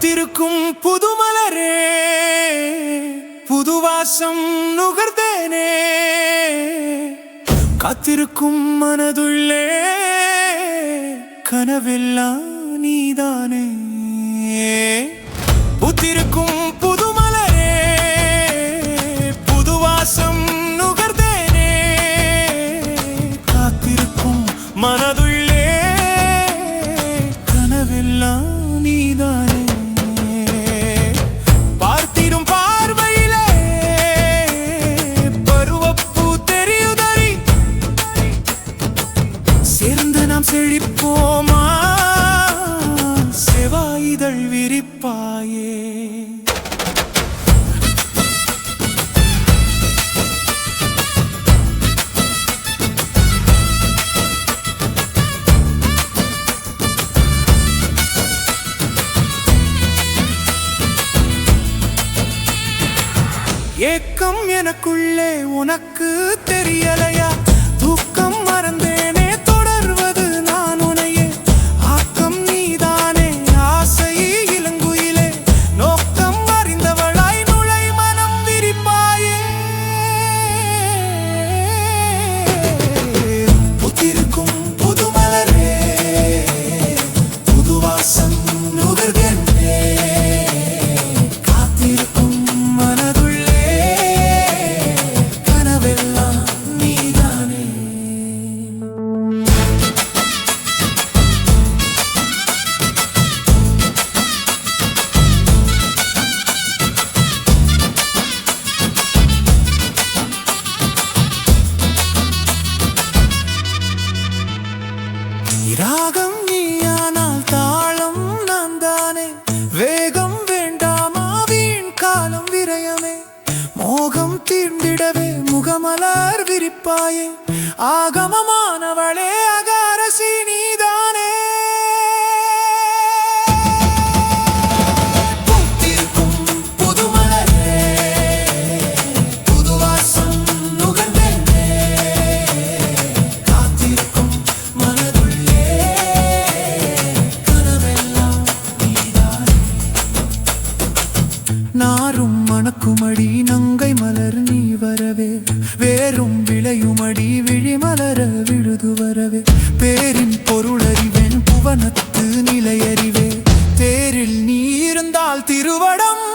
பூத்திருக்கும் புதுமலரே புதுவாசம் நுகர்ந்தேனே. காத்திருக்கும் மனதுள்ளே கனவெல்லாம் நீதானே. பூத்திருக்கும் புதுமலரே புதுவாசம் நுகர்ந்தேனே. காத்திருக்கும் மனதுள்ளே கனவெல்லாம் நீதான். செழிப்போமா செவாயுதழ் விரிப்பாயே. ஏக்கம் எனக்குள்ளே உனக்கு தெரியலையா? தூக்கம் மறந்து புதுவாசம் நுகர்கின்றே காத்திருக்கும் மனதுள்ளே கனவெல்லாம் நீதானே. ராகம் விரயமே மோகம் தீண்டிடவே முகமலர் விரிப்பாயே. ஆகமமானவளே அகாரசி நீ நாரும் மணக்குமடி நங்கை மலர் நீ வரவே. வேறும் விளையுமடி விழிமலர விழுது வரவே. பேரின் பொருளறிவேன் புவனத்து நிலையறிவே. தேரில் நீ இருந்தால் திருவடம்